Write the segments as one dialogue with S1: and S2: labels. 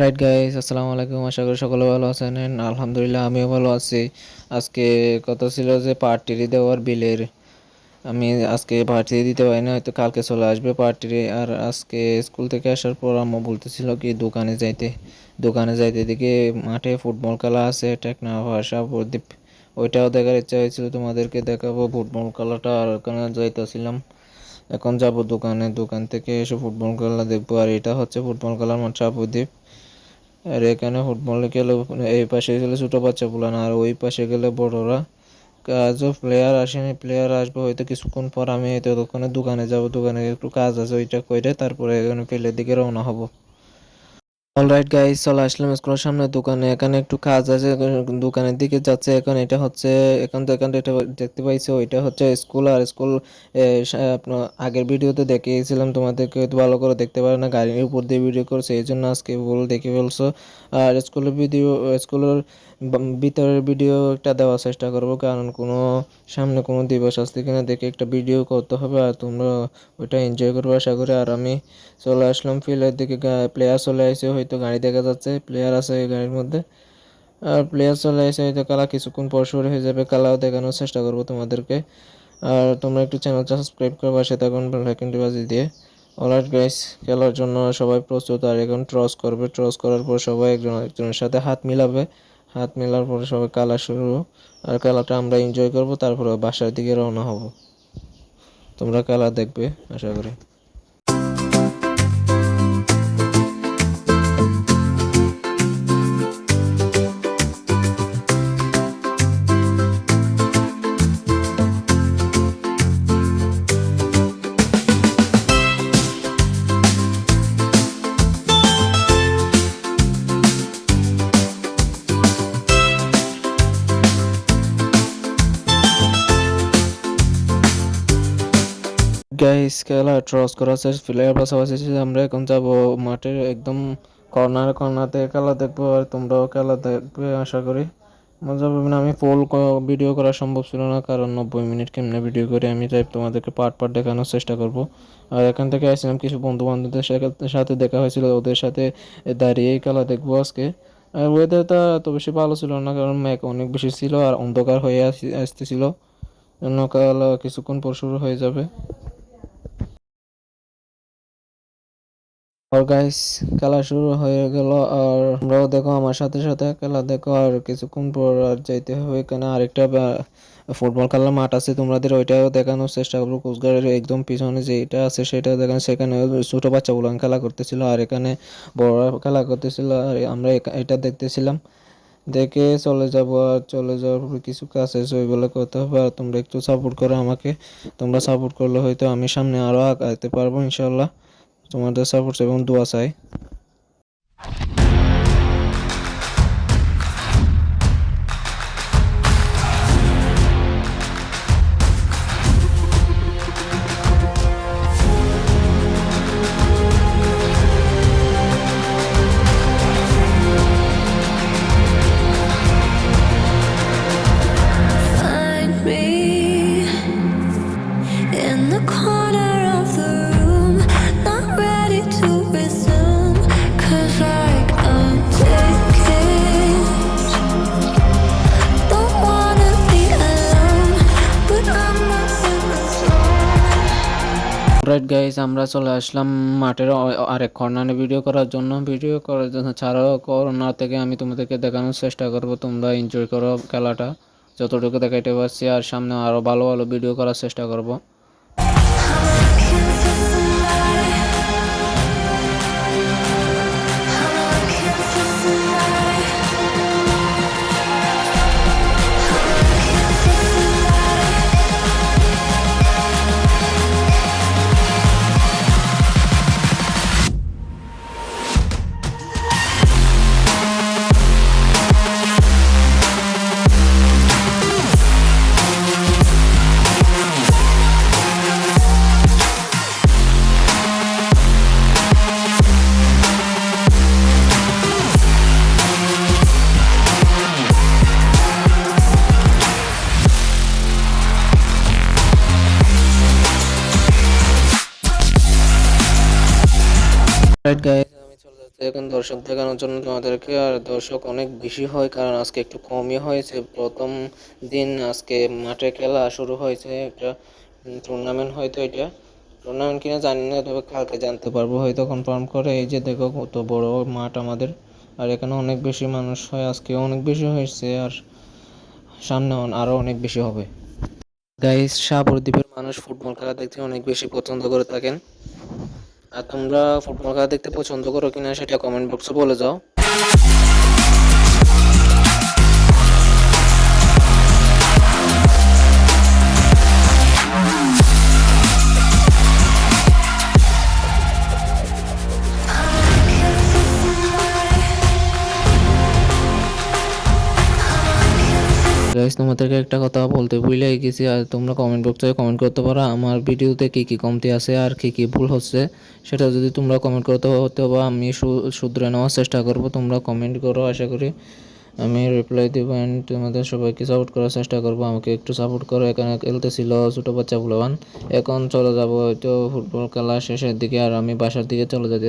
S1: Right guys আসসালামু আলাইকুম। আশা করি সকলে ভালো আছেন। আলহামদুলিল্লাহ, আমিও ভালো আছি। আজকে কথা ছিল যে পার্টি দেওয়ার বিলের। আমি আজকে পার্টি দিতে পারি না, হয়তো কালকে চলে আসবে পার্টি আর আজকে স্কুল থেকে আসার পর আম্মু বলতেছিল কি, দোকানে যাইতে। দোকানে যাইতে দিকে মাঠে ফুটবল খেলা আছে টেকনা ভাষা প্রদীপ। ওইটাও দেখার ইচ্ছা হয়েছিল, তোমাদেরকে দেখাবো ফুটবল খেলাটা। আর ওখানে যাইতেছিলাম। এখন যাব দোকানে। দোকান থেকে এসে ফুটবল খেলা দেখব। আর এটা হচ্ছে ফুটবল খেলার মাঠ প্রদীপ। আর এখানে ফুটবলে খেলে এই পাশে গেলে ছোটো বাচ্চা না, আর ওই পাশে গেলে বড়রা। কাজও প্লেয়ার আসেনি প্লেয়ার আসবে হয়তো কিছুক্ষণ পর আমি ততক্ষণে দোকানে যাব, দোকানে একটু কাজ আছে, ওইটা করে তারপরে এখানে ফিল্ডের দিকে রওনা হব। অলরাইট গাইস চলে আসলাম স্কুলের সামনে দোকানে। এখানে একটু কাজ আছে, দোকানের দিকে যাচ্ছে। এখন এটা হচ্ছে, এখান তো এখান এটা দেখতে পাইছো ওইটা হচ্ছে স্কুল। আর স্কুল আপনার আগের ভিডিওতে দেখিয়েছিলাম তোমাদেরকে ভালো করে দেখতে পারে না, গাড়ির উপর দিয়ে ভিডিও করছে এই জন্য আজকে বল দেখে ফেলছো। আর স্কুলের ভিডিও স্কুলের ভিতরের ভিডিও একটা দেওয়ার চেষ্টা করব, কারণ কোনো, সামনে কোনো দিবস আসছে কিনা দেখে একটা ভিডিও করতে হবে, আর তোমরা ওইটা এনজয় করবে, আশা করি। আর আমি চলে আসলাম ফিল্ডের দিকে প্লেয়ার চলে আসে হয়তো গাড়ি দেখা যাচ্ছে প্লেয়ার আছে এই গাড়ির মধ্যে। আর প্লেয়ার চলে আসে হয়তো কালা কিছুক্ষণ পর শুরু হয়ে যাবে, কালাও দেখানোর চেষ্টা করব তোমাদেরকে। আর তোমরা একটু চ্যানেলটা সাবস্ক্রাইব করবে সে তখন ভ্যাকেন্টি বাজি দিয়ে। অলরাইট গাইস খেলার জন্য সবাই প্রস্তুত, আর এখন ট্রস করবে। ট্রস করার পর সবাই একজন একজনের সাথে হাত মিলাবে। হাত মেলার পরে সবাই কালা শুরু। আর খেলাটা আমরা এনজয় করব, তারপরে বাসার দিকে রওনা হব। তোমরা খেলা দেখবে, আশা করি। গাইস খেলা ট্রস করা শেষ প্লেয়ার পাশাপাশি আমরা এখন যাব মাঠের একদম কর্নার থেকে খেলা দেখব আর তোমরাও খেলা দেখবে, আশা করি। মজা পাবে না, আমি ফুল ভিডিও করা সম্ভব ছিল না, কারণ নব্বই মিনিট কেমনে ভিডিও করে, আমি তাই তোমাদেরকে পার্ট পার্ট দেখানোর চেষ্টা করব। আর এখান থেকে আসছিলাম কিছু বন্ধু বান্ধবদের সাথে দেখা হয়েছিল, ওদের সাথে দাঁড়িয়েই খেলা দেখব আজকে। আর ওয়েদারটা এত বেশি ভালো ছিল না, কারণ ম্যাক অনেক বেশি ছিল আর অন্ধকার হয়ে আসতেছিল। জন্য খেলা কিছুক্ষণ পর শুরু হয়ে যাবে। আর গাইস খেলা শুরু হয়ে গেল আর আমরাও দেখো, আমার সাথে সাথে খেলা দেখো আর কিছুক্ষণ পর আর যাইতে হবে এখানে। আরেকটা ফুটবল খেলার মাঠ আছে তোমাদের, ওইটাও দেখানোর চেষ্টা করব। কোচগাড়ের একদম পিছনে যে এটা আছে সেটা দেখানো, সেখানে ছোট বাচ্চাগুলো খেলা করতেছিল আর এখানে বড়রা খেলা করতেছিল আর আমরা এটা দেখতেছিলাম। দেখে চলে যাব আর চলে যাওয়ার পর কিছু কাজ আছে, ওইগুলো করতে হবে আর তোমরা একটু সাপোর্ট করো আমাকে। তোমরা সাপোর্ট করলে হয়তো আমি সামনে আরও আগাইতে পারব ইনশাল্লাহ তোমাদের সাপোর্ট এবং দোয়া চাই। রাইট গাইস আমরা চলে আসলাম মাঠের আরেক কর্নারে ভিডিও করার জন্য। ভিডিও করার জন্য ছাড়াও কর্নার থেকে আমি তোমাদেরকে দেখানোর চেষ্টা করব। তোমরা এনজয় করো খেলাটা। যতটুকু দেখাইতে পারছি, আর সামনে আরও ভালো ভালো ভিডিও করার চেষ্টা করব। রাইট গাইস আমি চলে তো এখন দর্শক দেখানোর জন্য তোমাদেরকে। আর দর্শক অনেক বেশি হয়, কারণ আজকে একটু কমই হয়েছে। প্রথম দিন আজকে মাঠে খেলা শুরু হয়েছে একটা টুর্নামেন্ট হয়তো এটা। টুর্নামেন্ট কিনা জানি না, তবে কালকে জানতে পারব। হয়তো কনফার্ম করে। এই যে দেখো, কত বড় মাঠ আমাদের। আর এখানে অনেক বেশি মানুষ হয় আজকে অনেক বেশি হয়েছে। আর সামনে অন- আরও অনেক বেশি হবে। গাইস সাগরদ্বীপের মানুষ ফুটবল খেলা দেখতে অনেক বেশি পছন্দ করে থাকেন। আর তোমরা ফুটবল খেলা দেখতে পছন্দ করো কিনা সেটা কমেন্ট বক্সে বলে যাও। গাইস তোমাদেরকে একটা কথা বলতে ভুলে গেছি, আর তোমরা কমেন্ট বক্সে কমেন্ট করতে পারো, আমার ভিডিওতে কি কি কমতি আছে আর কি কি ভুল হচ্ছে, সেটা যদি তোমরা কমেন্ট করতে হতে বা আমি শুধরে নেওয়ার চেষ্টা করব, তোমরা কমেন্ট করো, আশা করি আমি রিপ্লাই দেবো অ্যান্ড তোমাদের সবাইকে সাপোর্ট করার চেষ্টা করব, আমাকে একটু সাপোর্ট করো, এখানে খেলতেছিল ছোটো বাচ্চা বুলাবান, এখন চলে যাব হয়তো ফুটবল খেলা শেষের দিকে, আর আমি বাসার দিকে চলে যেতে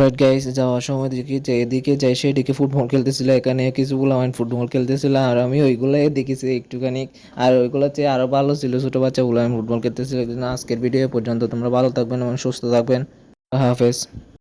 S1: রাইট গাইস যাওয়ার সময় দেখি যে এদিকে যাই, সেদিকে ফুটবল খেলতেছিল, এখানে কিছু আমি ফুটবল খেলতেছিল, আর আমি ওইগুলো দেখেছি একটুখানি। আর ওইগুলো চেয়ে আরও ভালো ছিল ছোট বাচ্চা আমি ফুটবল খেলতেছিল। আজকের ভিডিও পর্যন্ত তোমরা ভালো থাকবেন এবং সুস্থ থাকবেন। হাফেজ।